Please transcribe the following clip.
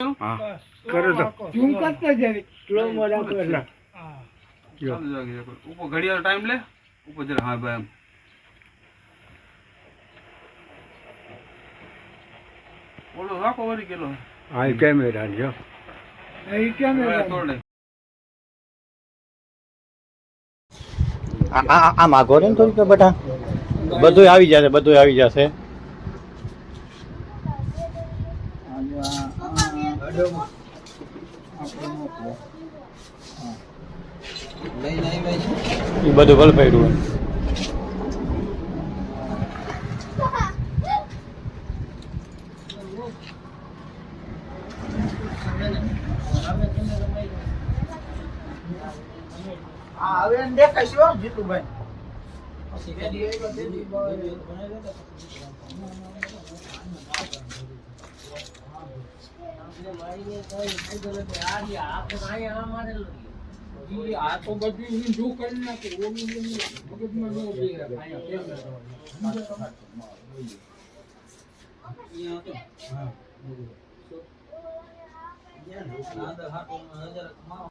હા. કરો તો. ઝૂમ કરતો જરી સ્લોમાં રાખો એટલે હા. જો. ચાલુ રાખી રાખો. ઉપર ઘડિયાળ ટાઈમ લે. ઉપર જરા હા ભાઈ એમ ઓલો રાખો વળી ગયેલો હા કેમેરા જો એ કેમ તોડે. આ આ- આ માગો ને થોડીક બેટા બધું? આવી જશે બધું આવી જશે. એ બધું ભલ પડ્યું હવે દેખાશે હો જીતુભાઈ આ તો બધું ઊંધું કરી નાખે મગજમાં ન બે હા.